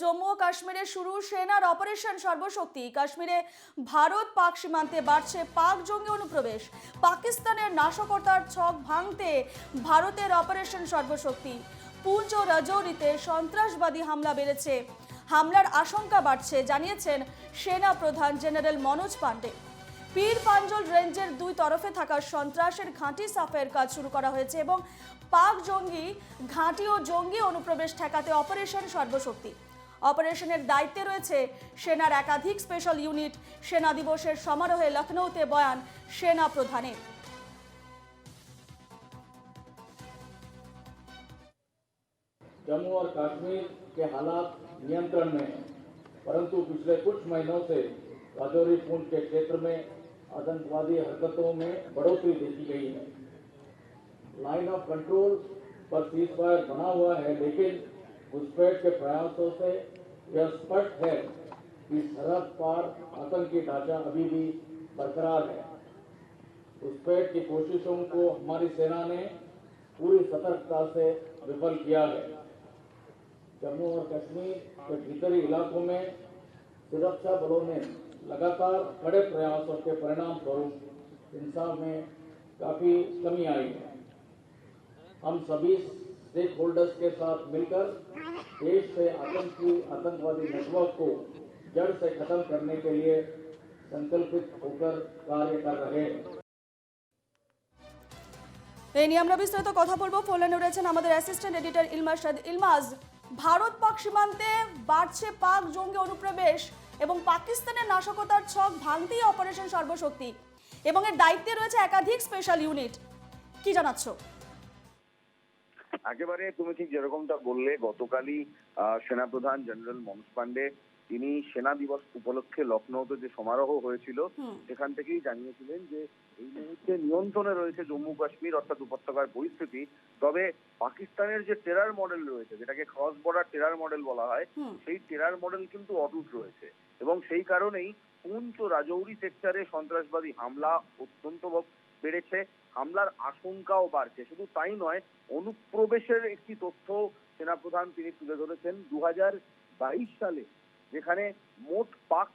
জম্মু ও কাশ্মীরে শুরু সেনার অপারেশন সর্বশক্তি। কাশ্মীরে ভারত পাক সীমান্তে বাড়ছে পাক জঙ্গি অনুপ্রবেশ। পাকিস্তানের নাশকতার ছক ভাঙতে ভারতের অপারেশন সর্বশক্তি। পুঞ্চ ও রাজৌরিতে সন্ত্রাসবাদী হামলা বেড়েছে। হামলার আশঙ্কা বাড়ছে, জানিয়েছেন সেনা প্রধান জেনারেল মনোজ পাণ্ডে পীর পাঞ্জল রেঞ্জের দুই তরফে থাকা সন্ত্রাসের ঘাঁটি সাফের কাজ শুরু করা হয়েছে এবং পাক জঙ্গি, ঘাঁটি ও জঙ্গি অনুপ্রবেশ ঠেকাতে অপারেশন সর্বশক্তি। অপারেশনের দায়িত্বে রয়েছে সেনার একাধিক স্পেশাল ইউনিট সেনা দিবসের সমারোহে লখনৌতে বয়ান সেনা প্রধানের जम्मू और कश्मीर के हालात नियंत्रण में हैं परंतु पिछले कुछ महीनों से राजौरी पुंछ के क्षेत्र में आतंकवादी हरकतों में बढ़ोतरी देखी गई है लाइन ऑफ कंट्रोल पर सीज फायर बना हुआ है लेकिन घुसपैठ के प्रयासों से यह स्पष्ट है कि सरहद पार आतंकी ढांचा अभी भी बरकरार है। घुसपैठ की कोशिशों को हमारी सेना ने पूरी सतर्कता से विफल किया है। जम्मू और कश्मीर के भीतरी इलाकों में सुरक्षा बलों ने लगातार कड़े प्रयासों के परिणाम स्वरूप हिंसा में काफ़ी कमी आई है। हम सभी स्टेक होल्डर्स के साथ मिलकर देश से आतंकी आतंकवादी नेटवर्क को जड़ से खत्म करने के लिए संकल्पित होकर कार्य कर रहे हैं এই নিয়ে আমরা বিস্তারিত কথা বলবো ফোনে রয়েছেন আমাদের অ্যাসিস্ট্যান্ট এডিটর ইলমাজ শাদ ইলমাজ ভারত পাক সীমান্তে বাড়ছে পাক জঙ্গি অনুপ্রবেশ এবং পাকিস্তানের নাশকতার ছক ভাঙতেই অপারেশন সর্বশক্তি এবং এর দায়িত্বে রয়েছে একাধিক স্পেশাল ইউনিট কি জানাচ্ছ একেবারে তুমি ঠিক যেরকমটা বললে গতকালই সেনাপ্রধান জেনারেল মনোজ পান্ডে তিনি সেনা দিবস উপলক্ষে লখনৌতে যে সমারোহ হয়েছিল সেখান থেকেই জানিয়েছিলেন যে এই মুহূর্তে নিয়ন্ত্রণে রয়েছে জম্মু কাশ্মীর অর্থাৎ উপত্যকার পরিস্থিতি। তবে পাকিস্তানের যে টেরার মডেল রয়েছে যেটাকে ক্রস বর্ডার টেরার মডেল বলা হয় সেই টেরার মডেল কিন্তু অটুট রয়েছে। এবং সেই কারণেই পুঞ্চ রাজৌরি সেক্টরে সন্ত্রাসবাদী হামলা অত্যন্ত বেড়েছে। হামলার আশঙ্কাও বাড়ছে। শুধু তাই নয় অনুপ্রবেশের একটি তথ্য সেনাপ্রধান তিনি তুলে ধরেছেন। দু সালে যেখানে মোট পাক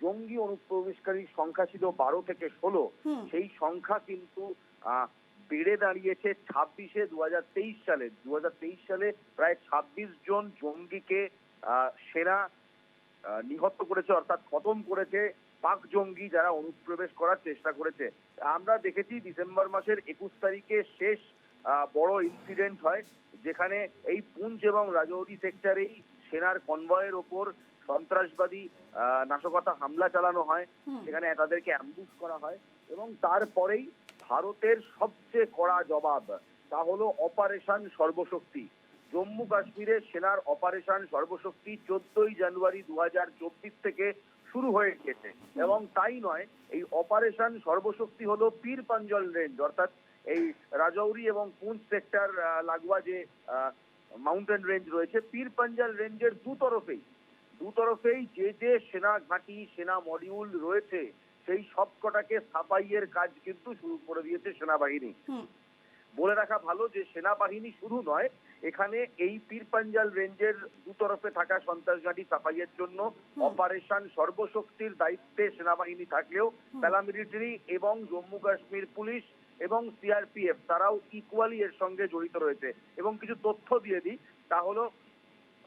জঙ্গি অনুপ্রবেশকারীর সংখ্যা ছিল বারো থেকে ষোলো সেই সংখ্যা কিন্তু আহ, বেড়ে দাঁড়িয়েছে ছাব্বিশে দু হাজার তেইশ সালে। দু হাজার তেইশ সালে প্রায় ছাব্বিশ জন জঙ্গিকে আহ, সেনা নিহত করেছে অর্থাৎ খতম করেছে পাক জঙ্গি যারা অনুপ্রবেশ করার চেষ্টা করেছে। আমরা দেখেছি ডিসেম্বর মাসের একুশ তারিখে শেষ বড় ইনসিডেন্ট হয় যেখানে এই পুঞ্চ এবং রাজৌরি সেক্টরেই সেনার কনভয়ের ওপর সন্ত্রাসবাদী আহ, নাশকতা হামলা চালানো হয়। সেখানে তাদেরকে অ্যাম্বুশ করা হয় এবং তারপরেই ভারতের সবচেয়ে কড়া জবাব তা হলো অপারেশন সর্বশক্তি। জম্মু কাশ্মীরে সেনার অপারেশন সর্বশক্তি চোদ্দই জানুয়ারি দু থেকে শুরু হয়ে গেছে। এবং তাই নয় এই অপারেশন সর্বশক্তি হলো পীর পাঞ্জল রেঞ্জ অর্থাৎ এই রাজৌরি এবং পুঞ্চ সেক্টর লাগোয়া যে মাউন্টেন রেঞ্জ রয়েছে পীর পাঞ্জাল রেঞ্জের দু তরফেই দু তরফেই যে যে সেনা ঘাঁটি সেনা মডিউল রয়েছে সেই সবকটাকে সাফাইয়ের কাজ কিন্তু শুরু করে দিয়েছে সেনাবাহিনী। বলে রাখা ভালো যে সেনাবাহিনী শুধু নয় এখানে এই পীর পাঞ্জাল রেঞ্জের দুতরফে থাকা সন্ত্রাস ঘাঁটি সাফাইয়ের জন্য অপারেশন সর্বশক্তির দায়িত্বে সেনাবাহিনী থাকলেও প্যারামিলিটারি এবং জম্মু কাশ্মীর পুলিশ এবং সিআরপিএফ তারাও ইকুয়ালি এর সঙ্গে জড়িত রয়েছে। এবং কিছু তথ্য দিয়ে দিই তা হলো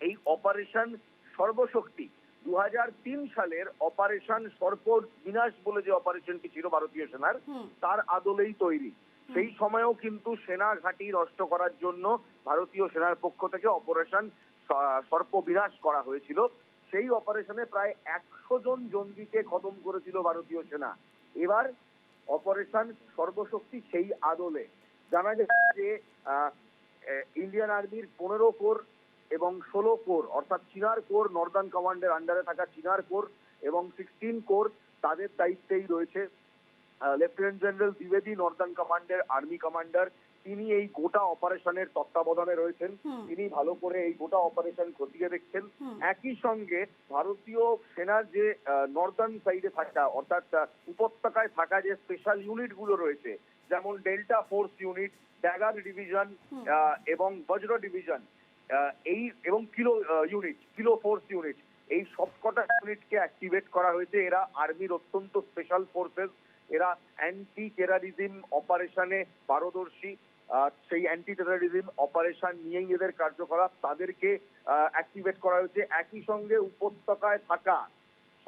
এই অপারেশন সর্বশক্তি দু হাজার তিন সালের অপারেশন সর্প বিনাশ বলে যে অপারেশনটি ছিল ভারতীয় সেনার তার আদলেই তৈরি। সেই সময়েও কিন্তু সেনা ঘাঁটি নষ্ট করার জন্য ভারতীয় সেনার পক্ষ থেকে অপারেশন স- সর্প বিনাশ করা হয়েছিল। সেই অপারেশনে প্রায় একশো জন জঙ্গিকে খতম করেছিল ভারতীয় সেনা। এবার অপারেশন সর্বশক্তি সেই আদলে। জানা যায় যে ইন্ডিয়ান আর্মির পনেরো কোর এবং ষোলো কোর, অর্থাৎ চিনার কোর নর্দার্ন কমান্ডের আন্ডারে থাকা চিনার কোর এবং সিক্সটিন কোর তাদের দায়িত্বেই রয়েছে। লেফটেন্যান্ট জেনারেল দ্বিবেদী নর্দার্ন কমান্ডের আর্মি কমান্ডার তিনি এই গোটা অপারেশনের তত্ত্বাবধানে রয়েছেন। তিনি ভালো করে এই গোটা অপারেশন খতিয়ে দেখছেন। একই সঙ্গে ভারতীয় সেনার যে নর্দার্ন সাইডে থাকা অর্থাৎ উপত্যকায় থাকা যে স্পেশাল ইউনিটগুলো রয়েছে যেমন delta force unit dagger division এবং বজ্র ডিভিশন এই এবং kilo unit kilo force unit এই সবকটা ইউনিটকে অ্যাক্টিভেট করা হয়েছে। এরা আর্মির অত্যন্ত স্পেশাল ফোর্সেস এরা অ্যান্টি টেরারিজম অপারেশনে পারদর্শী সেই অ্যান্টি টেরারিজম অপারেশন নিয়েই এদের কার্যকলাপ। তাদেরকে অ্যাক্টিভেট করা হয়েছে। একই সঙ্গে উপত্যকায় থাকা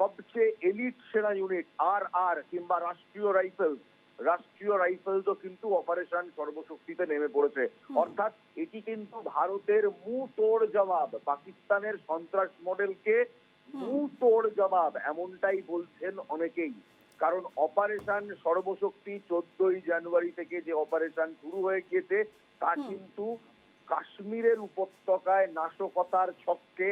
সবচেয়ে এলিট সেনা ইউনিট আর আর কিংবা রাষ্ট্রীয় রাইফেলস রাষ্ট্রীয় রাইফেলসও কিন্তু অপারেশন সর্বশক্তিতে নেমে পড়েছে। অর্থাৎ এটি কিন্তু ভারতের মু তোড় জবাব। পাকিস্তানের সন্ত্রাস মডেলকে মু তোড় জবাব। এমনটাই বলছেন অনেকেই। কারণ অপারেশন সর্বশক্তি চোদ্দই জানুয়ারি থেকে যে অপারেশন শুরু হয়ে গিয়েছে তা কিন্তু কাশ্মীরের উপত্যকায় নাশকতার ছককে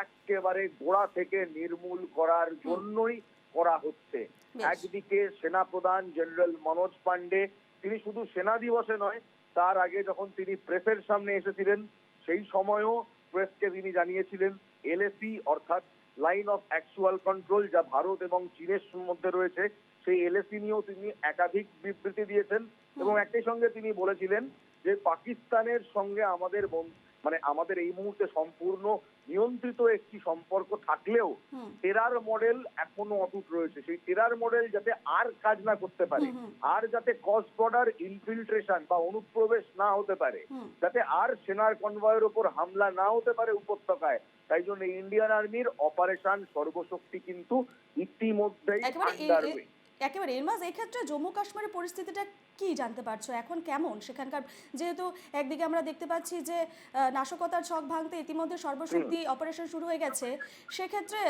একেবারে গোড়া থেকে নির্মূল করার জন্যই করা হচ্ছে। একদিকে সেনাপ্রধান জেনারেল মনোজ পান্ডে তিনি শুধু সেনা দিবসে নয় তার আগে যখন তিনি প্রেসের সামনে এসেছিলেন সেই সময়ও প্রেসকে তিনি জানিয়েছিলেন এলএসি অর্থাৎ লাইন অফ অ্যাকচুয়াল কন্ট্রোল যা ভারত এবং চীনের মধ্যে রয়েছে সেই এলএসি নিয়েও তিনি একাধিক বিবৃতি দিয়েছেন এবং একই সঙ্গে তিনি বলেছিলেন যে পাকিস্তানের সঙ্গে আমাদের মানে আমাদের এই মুহূর্তে সম্পূর্ণ নিয়ন্ত্রিত একটি সম্পর্ক থাকলেও টেরার মডেল এখনও অটুট রয়েছে। সেই টেরার মডেল যাতে আর কাজ না করতে পারে। আর যাতে ক্রস বর্ডার ইনফিল্ট্রেশন বা অনুপ্রবেশ না হতে পারে যাতে আর সেনার কনভয়ের উপর হামলা না হতে পারে উপত্যকায় তাই জন্য ইন্ডিয়ান আর্মির অপারেশন সর্বশক্তি কিন্তু ইতিমধ্যেই আন্ডারওয়ে একেবারে এরমাজ এই ক্ষেত্রে জম্মু কাশ্মীরের পরিস্থিতিটা কি জানতে পারছ? এখন কেমন? সেখানকার যেহেতু একদিকে আমরা দেখতে পাচ্ছি যে নাশকতার ছক ভাঙতে ইতিমধ্যে সর্বশক্তি অপারেশন শুরু হয়ে গেছে। সেক্ষেত্রে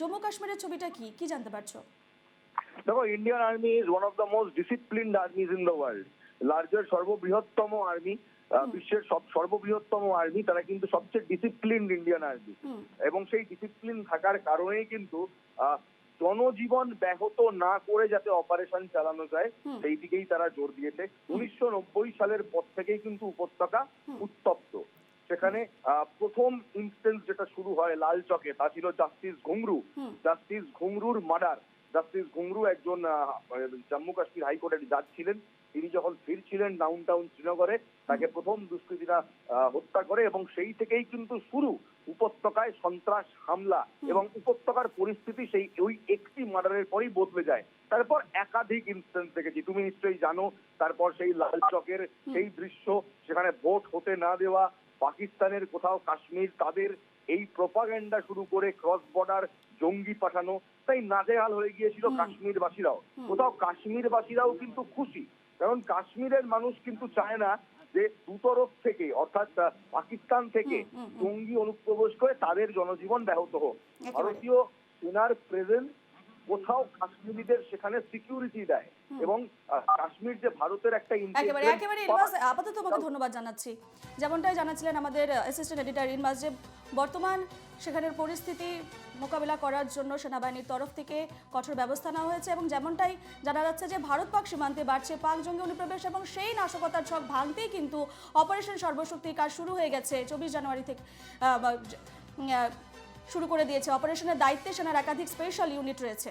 জম্মু কাশ্মীরের ছবিটা কি? কি জানতে পারছ? দেখো Indian army is one of the most disciplined armies in the world larger সর্ববৃহত্তম army বিশ্বের সব সর্ববৃহত্তম আর্মি তারা কিন্তু সবচেয়ে ডিসিপ্লিনড ইন্ডিয়ান আর্মি এবং সেই ডিসিপ্লিন থাকার কারণেই কিন্তু জনজীবন ব্যাহত না করে যাতে অপারেশন চালানো যায় সেই দিকেই তারা জোর দিয়েছে। উনিশশো নব্বই সালের পর থেকেই কিন্তু উপত্যকা উত্তপ্ত। সেখানে আহ, প্রথম ইনস্টেন্স যেটা শুরু হয় লাল চকে তা ছিল জাস্টিস ঘুংরু। জাস্টিস ঘুংরুর মার্ডার। জাস্টিস ঘুংরু একজন জম্মু কাশ্মীর হাইকোর্টের জাজ ছিলেন। তিনি যখন ফিরছিলেন ডাউন টাউন শ্রীনগরে তাকে প্রথম দুষ্কৃতীরা হত্যা করে এবং সেই থেকেই কিন্তু শুরু উপত্যকায় সন্ত্রাস হামলা এবং উপত্যকার পরিস্থিতি সেই ওই একটি মার্ডারের পরই বদলে যায়। তারপর একাধিক ইনস্টেন্স দেখেছি। তুমি নিশ্চয়ই জানো তারপর সেই লাল চকের সেই দৃশ্য সেখানে ভোট হতে না দেওয়া পাকিস্তানের কোথাও কাশ্মীর তাদের এই প্রপাগ্যান্ডা শুরু করে ক্রস বর্ডার জঙ্গি পাঠানো তাই নাজেহাল হয়ে গিয়েছিল কাশ্মীরবাসীরাও। কোথাও কাশ্মীরবাসীরাও কিন্তু খুশি। কারণ কাশ্মীরের মানুষ কিন্তু চায় না যে দুতরফ থেকে অর্থাৎ পাকিস্তান থেকে। জঙ্গি অনুপ্রবেশ করে তাদের জনজীবন ব্যাহত হোক ভারতীয় সেনার প্রেজেন্স কোথাও কাশ্মীরিদের সেখানে সিকিউরিটি দেয়। এবং কাশ্মীর যে ভারতের একটা একেবারে একেবারে part, আপাতত তোমাকে ধন্যবাদ জানাচ্ছি। যেমনটাই জানাচ্ছিলেন আমাদের অ্যাসিস্ট্যান্ট এডিটর ইনমাস যে বর্তমান সেখানের পরিস্থিতি মোকাবিলা করার জন্য সেনাবাহিনীর তরফ থেকে কঠোর ব্যবস্থা নেওয়া হয়েছে এবং যেমনটাই জানা যাচ্ছে যে ভারত পাক সীমান্তে বাড়ছে পাক জঙ্গি অনুপ্রবেশ এবং সেই নাশকতার ছক ভাঙতেই কিন্তু অপারেশন সর্বশক্তির কাজ শুরু হয়ে গেছে। চব্বিশ জানুয়ারি থেকে শুরু করে দিয়েছে। অপারেশনের দায়িত্বে সেনার একাধিক স্পেশাল ইউনিট রয়েছে।